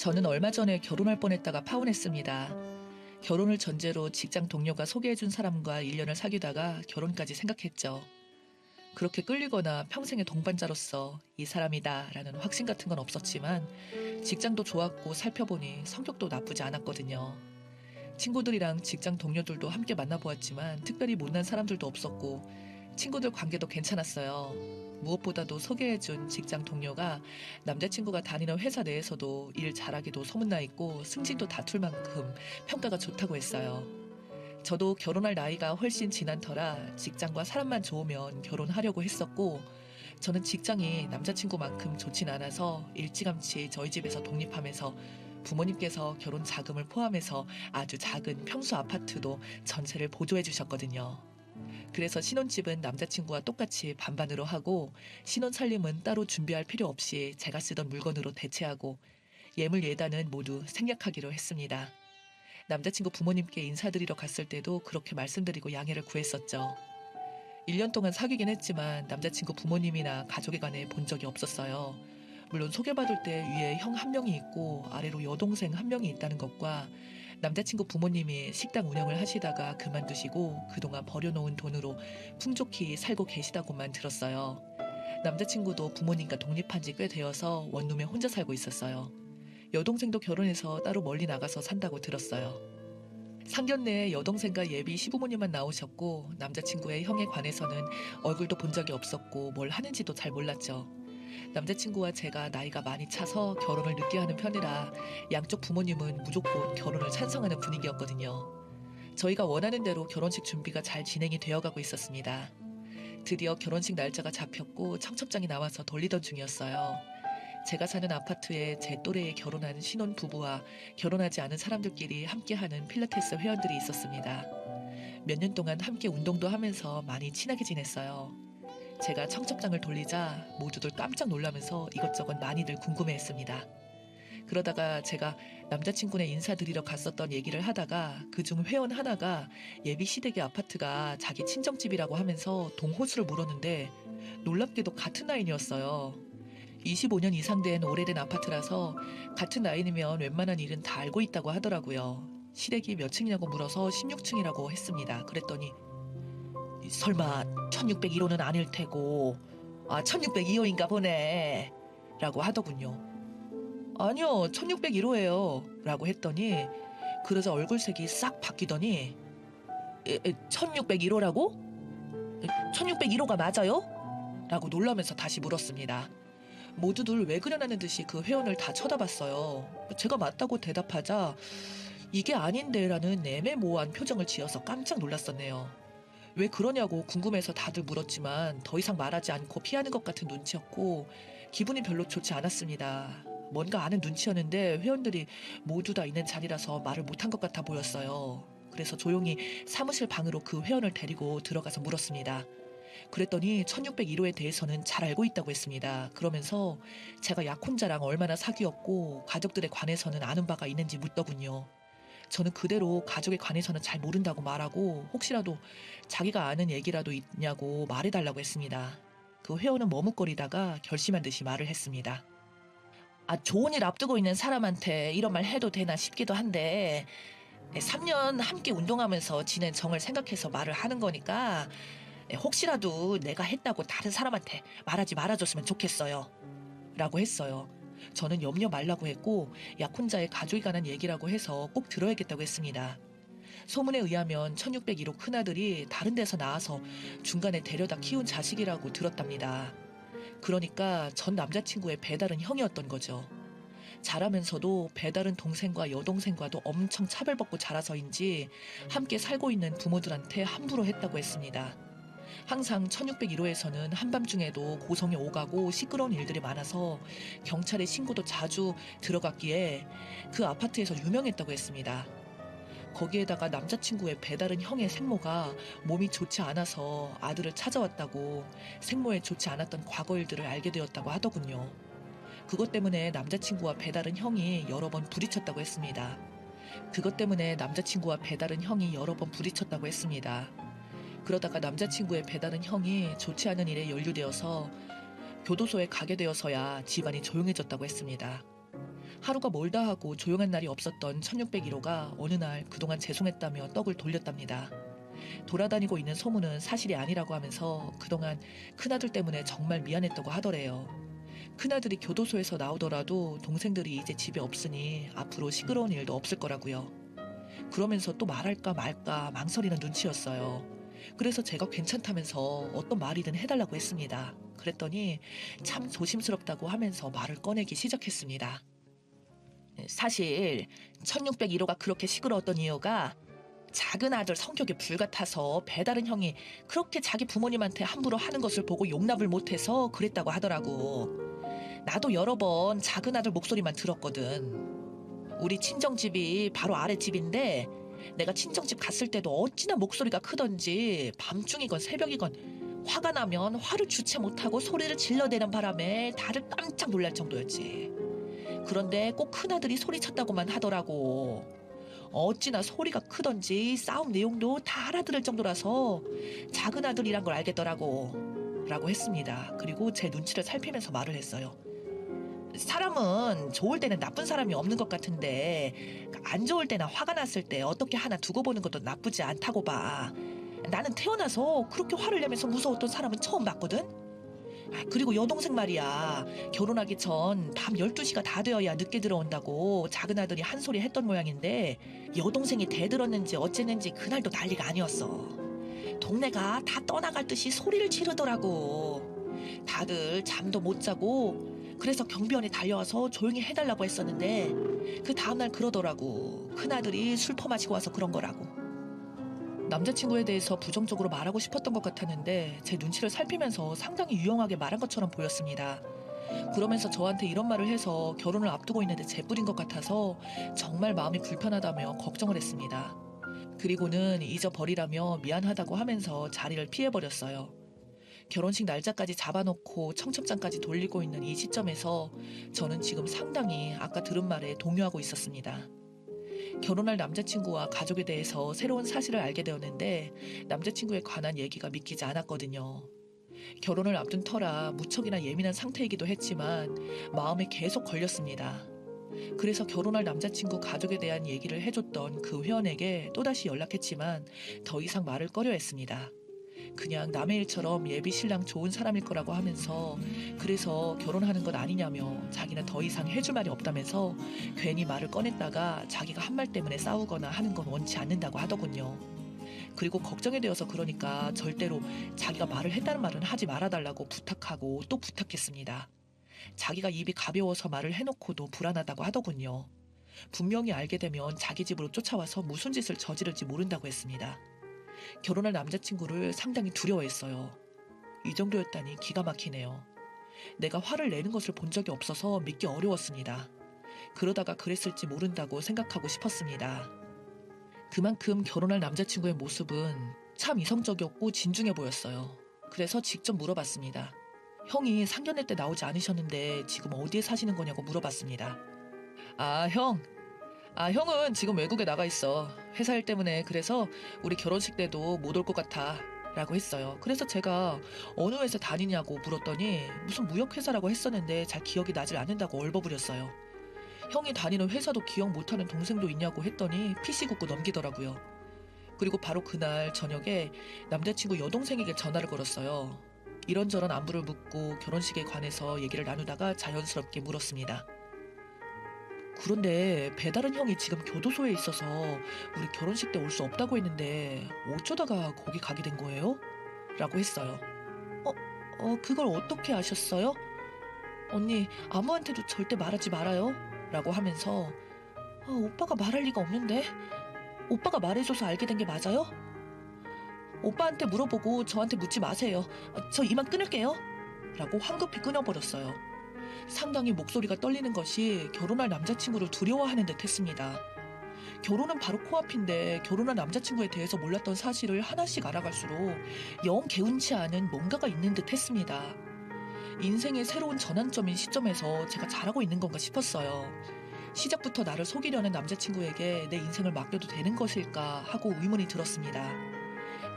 저는 얼마 전에 결혼할 뻔했다가 파혼했습니다. 결혼을 전제로 직장 동료가 소개해준 사람과 1년을 사귀다가 결혼까지 생각했죠. 그렇게 끌리거나 평생의 동반자로서 이 사람이다 라는 확신 같은 건 없었지만 직장도 좋았고 살펴보니 성격도 나쁘지 않았거든요. 친구들이랑 직장 동료들도 함께 만나보았지만 특별히 못난 사람들도 없었고 친구들 관계도 괜찮았어요. 무엇보다도 소개해준 직장 동료가 남자친구가 다니는 회사 내에서도 일 잘하기도 소문나 있고 승진도 다툴 만큼 평가가 좋다고 했어요. 저도 결혼할 나이가 훨씬 지난 터라 직장과 사람만 좋으면 결혼하려고 했었고 저는 직장이 남자친구만큼 좋진 않아서 일찌감치 저희 집에서 독립하면서 부모님께서 결혼 자금을 포함해서 아주 작은 평수 아파트도 전세를 보조해 주셨거든요. 그래서 신혼집은 남자친구와 똑같이 반반으로 하고 신혼 살림은 따로 준비할 필요 없이 제가 쓰던 물건으로 대체하고 예물 예단은 모두 생략하기로 했습니다. 남자친구 부모님께 인사드리러 갔을 때도 그렇게 말씀드리고 양해를 구했었죠. 1년 동안 사귀긴 했지만 남자친구 부모님이나 가족에 관해 본 적이 없었어요. 물론 소개받을 때 위에 형 한 명이 있고 아래로 여동생 한 명이 있다는 것과 남자친구 부모님이 식당 운영을 하시다가 그만두시고 그동안 버려놓은 돈으로 풍족히 살고 계시다고만 들었어요. 남자친구도 부모님과 독립한 지 꽤 되어서 원룸에 혼자 살고 있었어요. 여동생도 결혼해서 따로 멀리 나가서 산다고 들었어요. 상견례에 여동생과 예비 시부모님만 나오셨고 남자친구의 형에 관해서는 얼굴도 본 적이 없었고 뭘 하는지도 잘 몰랐죠. 남자친구와 제가 나이가 많이 차서 결혼을 늦게 하는 편이라 양쪽 부모님은 무조건 결혼을 찬성하는 분위기였거든요. 저희가 원하는 대로 결혼식 준비가 잘 진행이 되어가고 있었습니다. 드디어 결혼식 날짜가 잡혔고 청첩장이 나와서 돌리던 중이었어요. 제가 사는 아파트에 제 또래에 결혼한 신혼 부부와 결혼하지 않은 사람들끼리 함께하는 필라테스 회원들이 있었습니다. 몇 년 동안 함께 운동도 하면서 많이 친하게 지냈어요. 제가 청첩장을 돌리자 모두들 깜짝 놀라면서 이것저것 많이들 궁금해했습니다. 그러다가 제가 남자친구네 인사드리러 갔었던 얘기를 하다가 그중 회원 하나가 예비 시댁의 아파트가 자기 친정집이라고 하면서 동호수를 물었는데 놀랍게도 같은 라인이었어요. 25년 이상 된 오래된 아파트라서 같은 라인이면 웬만한 일은 다 알고 있다고 하더라고요. 시댁이 몇 층이냐고 물어서 16층이라고 했습니다. 그랬더니 설마 1601호는 아닐 테고 아 1602호인가 보네 라고 하더군요. 아니요 1601호예요 라고 했더니 그러자 얼굴색이 싹 바뀌더니 1601호라고? 1601호가 맞아요? 라고 놀라면서 다시 물었습니다. 모두들 왜 그러냐는 듯이 그 회원을 다 쳐다봤어요. 제가 맞다고 대답하자 이게 아닌데라는 애매모호한 표정을 지어서 깜짝 놀랐었네요. 왜 그러냐고 궁금해서 다들 물었지만 더 이상 말하지 않고 피하는 것 같은 눈치였고 기분이 별로 좋지 않았습니다. 뭔가 아는 눈치였는데 회원들이 모두 다 있는 자리라서 말을 못한 것 같아 보였어요. 그래서 조용히 사무실 방으로 그 회원을 데리고 들어가서 물었습니다. 그랬더니 1601호에 대해서는 잘 알고 있다고 했습니다. 그러면서 제가 약혼자랑 얼마나 사귀었고 가족들에 관해서는 아는 바가 있는지 묻더군요. 저는 그대로 가족에 관해서는 잘 모른다고 말하고 혹시라도 자기가 아는 얘기라도 있냐고 말해달라고 했습니다. 그 회원은 머뭇거리다가 결심한 듯이 말을 했습니다. 아, 좋은 일 앞두고 있는 사람한테 이런 말 해도 되나 싶기도 한데 3년 함께 운동하면서 지낸 정을 생각해서 말을 하는 거니까 혹시라도 내가 했다고 다른 사람한테 말하지 말아줬으면 좋겠어요. 라고 했어요. 저는 염려 말라고 했고 약혼자의 가족이 관한 얘기라고 해서 꼭 들어야겠다고 했습니다. 소문에 의하면 1601호 큰아들이 다른 데서 나와서 중간에 데려다 키운 자식이라고 들었답니다. 그러니까 전 남자친구의 배달은 형이었던 거죠. 자라면서도 배달은 동생과 여동생과도 엄청 차별받고 자라서인지 함께 살고 있는 부모들한테 함부로 했다고 했습니다. 항상 1601호에서는 한밤중에도 고성이 오가고 시끄러운 일들이 많아서 경찰에 신고도 자주 들어갔기에 그 아파트에서 유명했다고 했습니다. 거기에다가 남자친구의 배다른 형의 생모가 몸이 좋지 않아서 아들을 찾아왔다고 생모의 좋지 않았던 과거 일들을 알게 되었다고 하더군요. 그것 때문에 남자친구와 배다른 형이 여러 번 부딪혔다고 했습니다. 그것 때문에 남자친구와 배다른 형이 여러 번 부딪혔다고 했습니다. 그러다가 남자친구의 배다른 형이 좋지 않은 일에 연루되어서 교도소에 가게 되어서야 집안이 조용해졌다고 했습니다. 하루가 멀다 하고 조용한 날이 없었던 1601호가 어느 날 그동안 죄송했다며 떡을 돌렸답니다. 돌아다니고 있는 소문은 사실이 아니라고 하면서 그동안 큰아들 때문에 정말 미안했다고 하더래요. 큰아들이 교도소에서 나오더라도 동생들이 이제 집에 없으니 앞으로 시끄러운 일도 없을 거라고요. 그러면서 또 말할까 말까 망설이는 눈치였어요. 그래서 제가 괜찮다면서 어떤 말이든 해달라고 했습니다. 그랬더니 참 조심스럽다고 하면서 말을 꺼내기 시작했습니다. 사실 1601호가 그렇게 시끄러웠던 이유가 작은 아들 성격이 불같아서 배다른 형이 그렇게 자기 부모님한테 함부로 하는 것을 보고 용납을 못해서 그랬다고 하더라고. 나도 여러 번 작은 아들 목소리만 들었거든. 우리 친정집이 바로 아랫집인데 내가 친정집 갔을 때도 어찌나 목소리가 크던지 밤중이건 새벽이건 화가 나면 화를 주체 못하고 소리를 질러대는 바람에 다들 깜짝 놀랄 정도였지. 그런데 꼭 큰아들이 소리쳤다고만 하더라고. 어찌나 소리가 크던지 싸움 내용도 다 알아들을 정도라서 작은 아들이란 걸 알겠더라고. 라고 했습니다. 그리고 제 눈치를 살피면서 말을 했어요. 사람은 좋을 때는 나쁜 사람이 없는 것 같은데 안 좋을 때나 화가 났을 때 어떻게 하나 두고 보는 것도 나쁘지 않다고 봐. 나는 태어나서 그렇게 화를 내면서 무서웠던 사람은 처음 봤거든. 아, 그리고 여동생 말이야. 결혼하기 전 밤 12시가 다 되어야 늦게 들어온다고 작은 아들이 한 소리 했던 모양인데 여동생이 대들었는지 어쨌는지 그날도 난리가 아니었어. 동네가 다 떠나갈 듯이 소리를 지르더라고. 다들 잠도 못 자고 그래서 경비 원이 달려와서 조용히 해달라고 했었는데 그 다음날 그러더라고. 큰아들이 술 퍼마시고 와서 그런 거라고. 남자친구에 대해서 부정적으로 말하고 싶었던 것 같았는데 제 눈치를 살피면서 상당히 유용하게 말한 것처럼 보였습니다. 그러면서 저한테 이런 말을 해서 결혼을 앞두고 있는데 재뿌린 것 같아서 정말 마음이 불편하다며 걱정을 했습니다. 그리고는 잊어버리라며 미안하다고 하면서 자리를 피해버렸어요. 결혼식 날짜까지 잡아놓고 청첩장까지 돌리고 있는 이 시점에서 저는 지금 상당히 아까 들은 말에 동요하고 있었습니다. 결혼할 남자친구와 가족에 대해서 새로운 사실을 알게 되었는데 남자친구에 관한 얘기가 믿기지 않았거든요. 결혼을 앞둔 터라 무척이나 예민한 상태이기도 했지만 마음에 계속 걸렸습니다. 그래서 결혼할 남자친구 가족에 대한 얘기를 해줬던 그 회원에게 또다시 연락했지만 더 이상 말을 꺼려 했습니다. 그냥 남의 일처럼 예비 신랑 좋은 사람일 거라고 하면서 그래서 결혼하는 것 아니냐며 자기는 더 이상 해줄 말이 없다면서 괜히 말을 꺼냈다가 자기가 한 말 때문에 싸우거나 하는 건 원치 않는다고 하더군요. 그리고 걱정이 되어서 그러니까 절대로 자기가 말을 했다는 말은 하지 말아달라고 부탁하고 또 부탁했습니다. 자기가 입이 가벼워서 말을 해놓고도 불안하다고 하더군요. 분명히 알게 되면 자기 집으로 쫓아와서 무슨 짓을 저지를지 모른다고 했습니다. 결혼할 남자친구를 상당히 두려워했어요. 이 정도였다니 기가 막히네요. 내가 화를 내는 것을 본 적이 없어서 믿기 어려웠습니다. 그러다가 그랬을지 모른다고 생각하고 싶었습니다. 그만큼 결혼할 남자친구의 모습은 참 이성적이었고 진중해 보였어요. 그래서 직접 물어봤습니다. 형이 상견례 때 나오지 않으셨는데 지금 어디에 사시는 거냐고 물어봤습니다. 아, 형. 아, 형은 지금 외국에 나가 있어. 회사 일 때문에 그래서 우리 결혼식 때도 못 올 것 같아. 라고 했어요. 그래서 제가 어느 회사 다니냐고 물었더니 무슨 무역회사라고 했었는데 잘 기억이 나질 않는다고 얼버무렸어요. 형이 다니는 회사도 기억 못하는 동생도 있냐고 했더니 PC 굽고 넘기더라고요. 그리고 바로 그날 저녁에 남자친구 여동생에게 전화를 걸었어요. 이런저런 안부를 묻고 결혼식에 관해서 얘기를 나누다가 자연스럽게 물었습니다. 그런데 배다른 형이 지금 교도소에 있어서 우리 결혼식 때 올 수 없다고 했는데 어쩌다가 거기 가게 된 거예요? 라고 했어요. 어, 어, 그걸 어떻게 아셨어요? 언니, 아무한테도 절대 말하지 말아요. 라고 하면서 아, 오빠가 말할 리가 없는데? 오빠가 말해줘서 알게 된 게 맞아요? 오빠한테 물어보고 저한테 묻지 마세요. 아, 저 이만 끊을게요. 라고 황급히 끊어버렸어요. 상당히 목소리가 떨리는 것이 결혼할 남자친구를 두려워하는 듯 했습니다. 결혼은 바로 코앞인데 결혼한 남자친구에 대해서 몰랐던 사실을 하나씩 알아갈수록 영 개운치 않은 뭔가가 있는 듯 했습니다. 인생의 새로운 전환점인 시점에서 제가 잘하고 있는 건가 싶었어요. 시작부터 나를 속이려는 남자친구에게 내 인생을 맡겨도 되는 것일까 하고 의문이 들었습니다.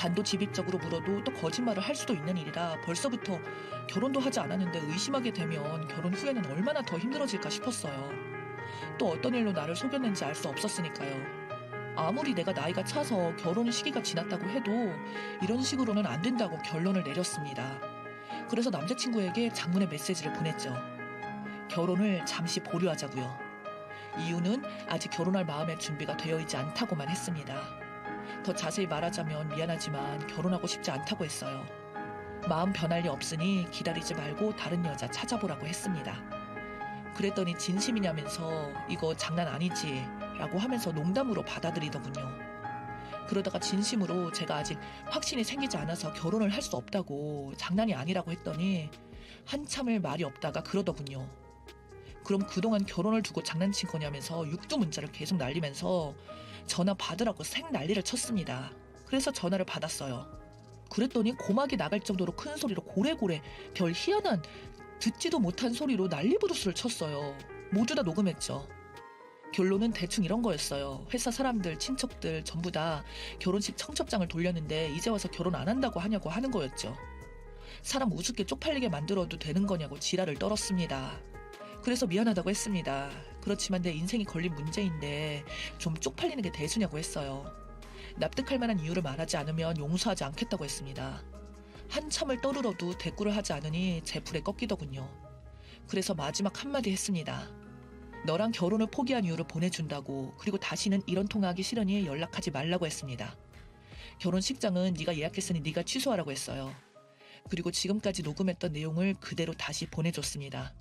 단도직입적으로 물어도 또 거짓말을 할 수도 있는 일이라 벌써부터 결혼도 하지 않았는데 의심하게 되면 결혼 후에는 얼마나 더 힘들어질까 싶었어요. 또 어떤 일로 나를 속였는지 알 수 없었으니까요. 아무리 내가 나이가 차서 결혼 시기가 지났다고 해도 이런 식으로는 안 된다고 결론을 내렸습니다. 그래서 남자친구에게 장문의 메시지를 보냈죠. 결혼을 잠시 보류하자고요. 이유는 아직 결혼할 마음의 준비가 되어 있지 않다고만 했습니다. 더 자세히 말하자면 미안하지만 결혼하고 싶지 않다고 했어요. 마음 변할 리 없으니 기다리지 말고 다른 여자 찾아보라고 했습니다. 그랬더니 진심이냐면서 이거 장난 아니지 라고 하면서 농담으로 받아들이더군요. 그러다가 진심으로 제가 아직 확신이 생기지 않아서 결혼을 할 수 없다고 장난이 아니라고 했더니 한참을 말이 없다가 그러더군요. 그럼 그동안 결혼을 두고 장난친 거냐면서 육두 문자를 계속 날리면서 전화 받으라고 생 난리를 쳤습니다. 그래서 전화를 받았어요. 그랬더니 고막이 나갈 정도로 큰 소리로 고래고래 별 희한한 듣지도 못한 소리로 난리 부르스를 쳤어요. 모두 다 녹음했죠. 결론은 대충 이런 거였어요. 회사 사람들, 친척들 전부 다 결혼식 청첩장을 돌렸는데 이제 와서 결혼 안 한다고 하냐고 하는 거였죠. 사람 우습게 쪽팔리게 만들어도 되는 거냐고 지랄을 떨었습니다. 그래서 미안하다고 했습니다. 그렇지만 내 인생이 걸린 문제인데 좀 쪽팔리는 게 대수냐고 했어요. 납득할 만한 이유를 말하지 않으면 용서하지 않겠다고 했습니다. 한참을 떠들어도 대꾸를 하지 않으니 제 불에 꺾이더군요. 그래서 마지막 한마디 했습니다. 너랑 결혼을 포기한 이유를 보내준다고 그리고 다시는 이런 통화하기 싫으니 연락하지 말라고 했습니다. 결혼식장은 네가 예약했으니 네가 취소하라고 했어요. 그리고 지금까지 녹음했던 내용을 그대로 다시 보내줬습니다.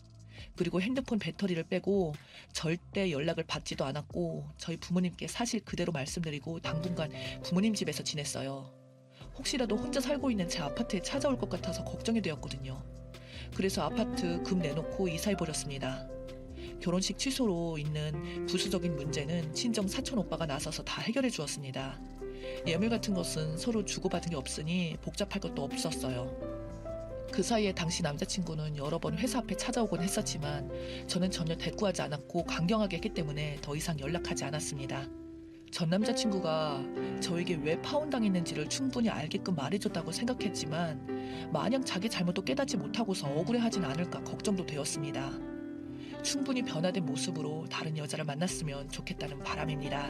그리고 핸드폰 배터리를 빼고 절대 연락을 받지도 않았고 저희 부모님께 사실 그대로 말씀드리고 당분간 부모님 집에서 지냈어요. 혹시라도 혼자 살고 있는 제 아파트에 찾아올 것 같아서 걱정이 되었거든요. 그래서 아파트 금 내놓고 이사해버렸습니다. 결혼식 취소로 있는 부수적인 문제는 친정 사촌 오빠가 나서서 다 해결해 주었습니다. 예물 같은 것은 서로 주고받은 게 없으니 복잡할 것도 없었어요. 그 사이에 당시 남자친구는 여러 번 회사 앞에 찾아오곤 했었지만 저는 전혀 대꾸하지 않았고 강경하게 했기 때문에 더 이상 연락하지 않았습니다. 전 남자친구가 저에게 왜 파혼당했는지를 충분히 알게끔 말해줬다고 생각했지만 마냥 자기 잘못도 깨닫지 못하고서 억울해하진 않을까 걱정도 되었습니다. 충분히 변화된 모습으로 다른 여자를 만났으면 좋겠다는 바람입니다.